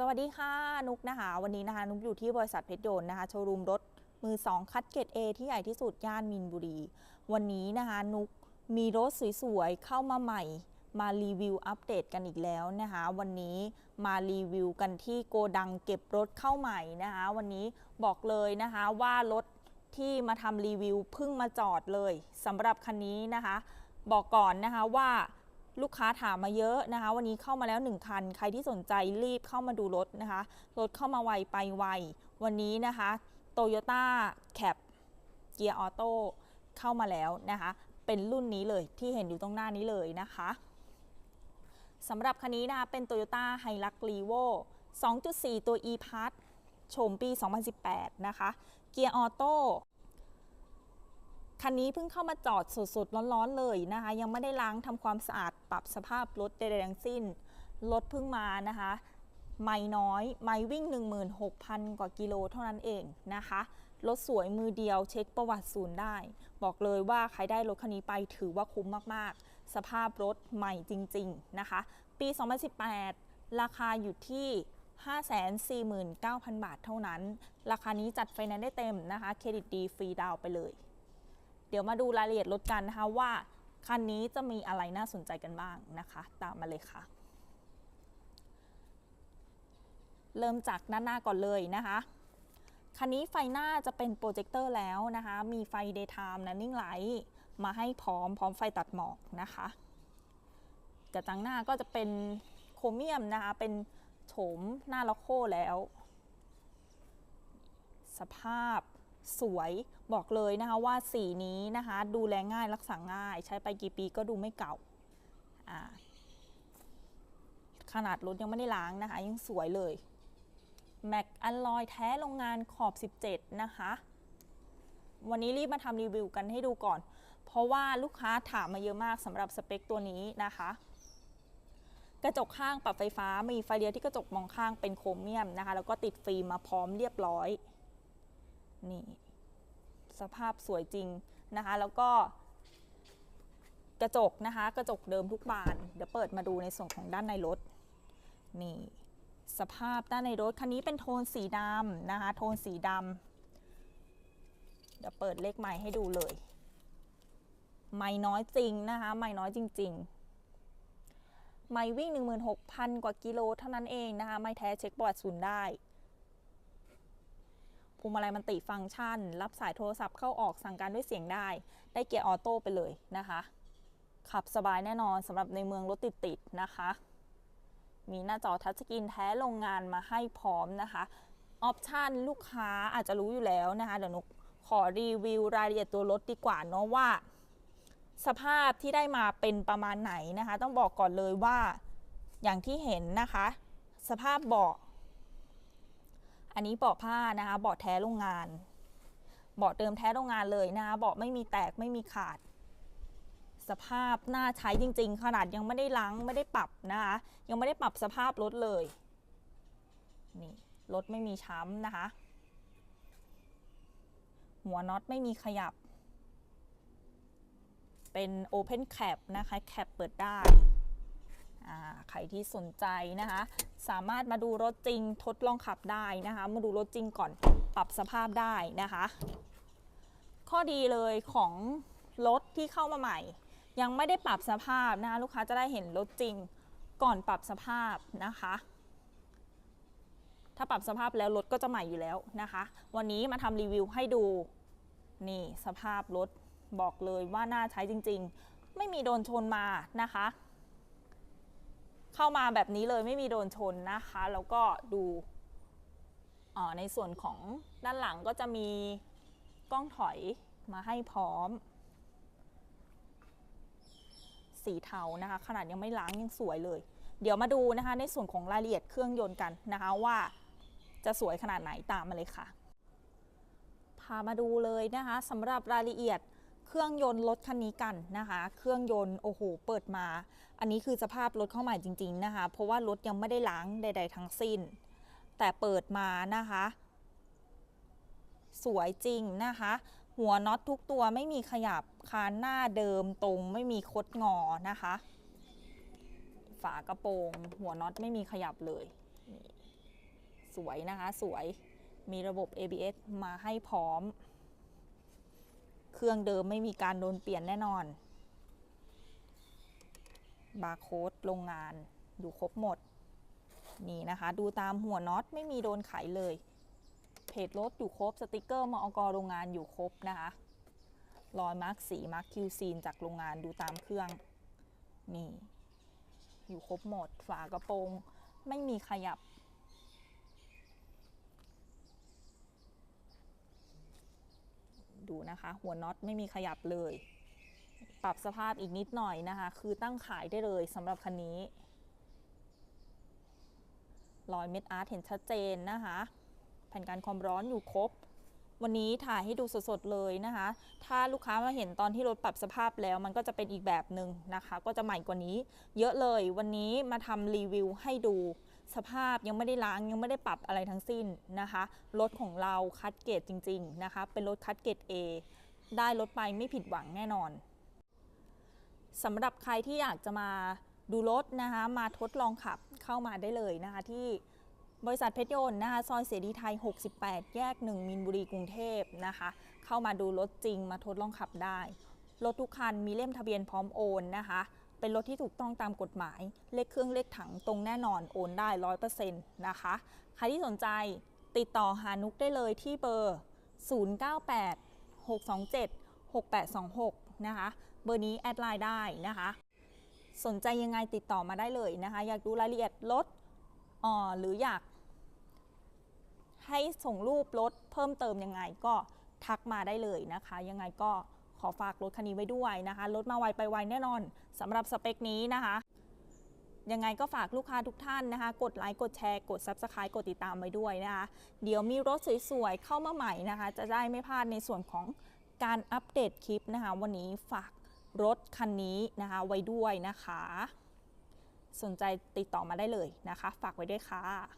สวัสดีค่ะ นุกนะคะ วันนี้นะคะ นุกอยู่ที่บริษัทเพชรยนต์นะคะ โชว์รูมรถมือ 2 คัดเกรด A ที่ใหญ่ที่สุด ย่านมินบุรี วันนี้นะคะ นุกมีรถสวยๆ เข้ามาใหม่ มารีวิวอัปเดตกันอีกแล้วนะคะ วันนี้มารีวิวกันที่โกดังเก็บรถเข้าใหม่นะคะ วันนี้บอกเลยนะคะว่ารถที่มาทำรีวิวเพิ่งมาจอดเลยสำหรับคันนี้นะคะ บอกก่อนนะคะว่า ลูกค้าถามมาเยอะนะคะ วันนี้เข้ามาแล้ว 1 คัน ใครที่สนใจรีบเข้ามาดูรถนะคะ รถเข้ามาไวไปไว วันนี้นะคะ Toyota Cap เกียร์ออโต้เข้ามาแล้วนะคะ เป็นรุ่นนี้เลยที่เห็นอยู่ตรงหน้านี้เลยนะคะสำหรับคันนี้นะคะเป็น Toyota Hilux Revo 2.4 ตัว e-pass โฉมปี 2018 นะคะ เกียร์ออโต้ คันนี้เพิ่งเข้ามาจอดสดๆร้อนๆเลยนะคะ ยังไม่ได้ล้างทำความสะอาดปรับสภาพรถใดๆทั้งสิ้น รถเพิ่งมานะคะ ไม่น้อย ไม่วิ่ง 16,000 กว่ากิโลเท่านั้นเองนะคะ รถสวยมือเดียวเช็คประวัติศูนย์ได้ บอกเลยว่าใครได้รถคันนี้ไปถือว่าคุ้มมากๆ สภาพรถใหม่จริง ๆ นะคะ ปี 2018 ราคาอยู่ที่549,000 บาทเท่านั้น ราคานี้จัดไฟแนนซ์ได้เต็มนะคะ เครดิตดีฟรีดาวไปเลย เดี๋ยวมาดูรายละเอียดรถกันนะคะว่าคันนี้จะมีอะไรน่าสนใจกันบ้างนะคะ ตามมาเลยค่ะ เริ่มจากด้านหน้าก่อนเลยนะคะ คันนี้ไฟหน้าจะเป็นโปรเจคเตอร์แล้วนะคะ มีไฟ daytime และนิ่งไลท์มาให้พร้อมพร้อมไฟตัดหมอกนะคะกระจังหน้าก็จะเป็นโครเมียมนะคะ เป็นโฉมหน้าล็อกโคแล้ว สภาพ สวยบอกเลยนะคะว่าสีนี้นะคะ ดูแลง่ายรักษาง่าย ใช้ไปกี่ปีก็ดูไม่เก่าขนาดรถยังไม่ได้ล้างนะคะ ยังสวยเลยแม็กอัลลอยแท้โรงงานขอบ 17 นะคะ วันนี้รีบมาทำรีวิวกันให้ดูก่อน เพราะว่าลูกค้าถามมาเยอะมากสำหรับสเปคตัวนี้นะคะ กระจกข้างปรับไฟฟ้ามีไฟเลี้ยวที่กระจกมองข้างเป็นโครเมียมนะคะ แล้วก็ติดฟิล์มมาพร้อมเรียบร้อย นี่สภาพสวยจริงนะคะ แล้วก็กระจกนะคะ กระจกเดิมทุกบาน เดี๋ยวเปิดมาดูในส่วนของด้านในรถ นี่สภาพด้านในรถคันนี้เป็นโทนสีดำนะคะ โทนสีดำเดี๋ยวเปิดเลขไม้ให้ดูเลย ไม่น้อยจริงนะคะ ไม่น้อยจริง ๆ ไม่วิ่ง 16,000 กว่ากิโลเท่านั้นเองนะคะ ไม่แท้เช็คประวัติศูนย์ได้ พวงมาลัยมันติฟังก์ชัน รับสายโทรศัพท์เข้าออกสั่งการด้วยเสียงได้ ได้เกียร์ออโต้ไปเลยนะคะ ขับสบายแน่นอนสำหรับในเมืองรถติดๆนะคะ มีหน้าจอทัชสกรีนแท้โรงงานมาให้พร้อมนะคะออปชันลูกค้าอาจจะรู้อยู่แล้วนะคะ เดี๋ยวนุกขอรีวิวรายละเอียดตัวรถดีกว่าเนาะว่า สภาพที่ได้มาเป็นประมาณไหนนะคะ ต้องบอกก่อนเลยว่าอย่างที่เห็นนะคะ สภาพเบาะ อันนี้เบาะผ้านะคะเบาะแท้โรงงานเบาะเดิมแท้โรงงานเลยนะคะเบาะไม่มีแตกไม่มีขาด สภาพน่าใช้จริง ๆ ขนาดยังไม่ได้ล้างไม่ได้ปรับนะคะยังไม่ได้ปรับสภาพรถเลยนี่รถไม่มีช้ำนะคะ หัวน็อตไม่มีขยับ เป็น Open Cap นะคะ แคปเปิดได้ ใครที่สนใจนะคะ สามารถมาดูรถจริงทดลองขับได้นะคะ มาดูรถจริงก่อนปรับสภาพได้นะคะ ข้อดีเลยของรถที่เข้ามาใหม่ ยังไม่ได้ปรับสภาพนะคะลูกค้าจะได้เห็นรถจริงก่อนปรับสภาพนะคะ ถ้าปรับสภาพแล้วรถก็จะใหม่อยู่แล้วนะคะ วันนี้มาทำรีวิวให้ดูนี่สภาพรถบอกเลยว่าน่าใช้จริง ๆ ไม่มีโดนชนมานะคะ เข้ามาแบบนี้เลยไม่มีโดนชนนะคะ แล้วก็ดูในส่วนของด้านหลังก็จะมีกล้องถอยมาให้พร้อม สีเทานะคะ ขนาดยังไม่ล้างยังสวยเลย เดี๋ยวมาดูนะคะ ในส่วนของรายละเอียดเครื่องยนต์กันนะคะว่าจะสวยขนาดไหนตามมาเลยค่ะ พามาดูเลยนะคะสำหรับรายละเอียด เครื่องยนต์รถคันนี้กันนะคะ เครื่องยนต์โอ้โหเปิดมา อันนี้คือสภาพรถเข้าใหม่จริง ๆนะคะ เพราะว่ารถยังไม่ได้ล้างใด ๆ ทั้งสิ้น แต่เปิดมานะคะ สวยจริงนะคะ หัวน็อตทุกตัวไม่มีขยับคานหน้าเดิมตรงไม่มีคดงอนะคะ ฝากระโปรง หัวน็อตไม่มีขยับเลยสวยนะคะ สวยมีระบบ ABS มาให้พร้อม เครื่องเดิมไม่มีการโดนเปลี่ยนแน่นอน บาร์โค้ดโรงงานอยู่ครบหมด นี่นะคะ ดูตามหัวน็อตไม่มีโดนไขเลย เพจรถอยู่ครบ สติกเกอร์มอกโรงงานอยู่ครบนะคะ รอยมาร์กสีมาร์กคิวซีนจากโรงงานดูตามเครื่อง นี่ อยู่ครบหมด ฝากระโปรง ไม่มีขยับ ดูนะคะ หัวน็อตไม่มีขยับเลย ปรับสภาพอีกนิดหน่อยนะคะ คือตั้งขายได้เลยสำหรับคันนี้รอยเม็ดอาร์ตเห็นชัดเจนนะคะ แผ่นการความร้อนอยู่ครบ วันนี้ถ่ายให้ดูสดๆเลยนะคะ ถ้าลูกค้ามาเห็นตอนที่รถปรับสภาพแล้ว มันก็จะเป็นอีกแบบหนึ่งนะคะ ก็จะใหม่กว่านี้ เยอะเลยวันนี้มาทำรีวิวให้ดู สภาพยังไม่ได้ล้างยังไม่ได้ปรับอะไรทั้งสิ้นนะคะรถของเราคัดเกรดจริงๆนะคะเป็นรถคัดเกรด A ได้รถไปไม่ผิดหวังแน่นอนสำหรับใครที่อยากจะมาดูรถนะคะมาทดลองขับเข้ามาได้เลยนะคะที่บริษัทเพชรยนต์นะคะซอยเสรีไทย 68 แยก 1 มินบุรีกรุงเทพนะคะ เข้ามาดูรถจริงมาทดลองขับได้ รถทุกคันมีเล่มทะเบียนพร้อมโอนนะคะ เป็นรถที่ถูกต้องตามกฎหมาย เลขเครื่องเลขถังตรงแน่นอนโอนได้100%นะคะ ใครที่สนใจติดต่อหานุกได้เลยที่เบอร์ 098 627 6826 นะคะ เบอร์นี้แอดไลน์ได้นะคะ สนใจยังไงติดต่อมาได้เลยนะคะ อยากดูรายละเอียดรถอ่อหรืออยากให้ส่งรูปรถเพิ่มเติมยังไงก็ทักมาได้เลยนะคะ ยังไงก็ ขอฝากรถคันนี้ไว้ด้วยนะคะ รถมาไวไปไวแน่นอนสำหรับสเปคนี้นะคะยังไงก็ฝากลูกค้าทุกท่านนะคะ กดไลค์ กดแชร์ กด Subscribe กดติดตามไว้ด้วยนะคะ เดี๋ยวมีรถสวยๆ เข้ามาใหม่นะคะ จะได้ไม่พลาดในส่วนของการอัปเดตคลิปนะคะ วันนี้ฝากรถคันนี้นะคะไว้ด้วยนะคะ สนใจติดต่อมาได้เลยนะคะ ฝากไว้ด้วยค่ะ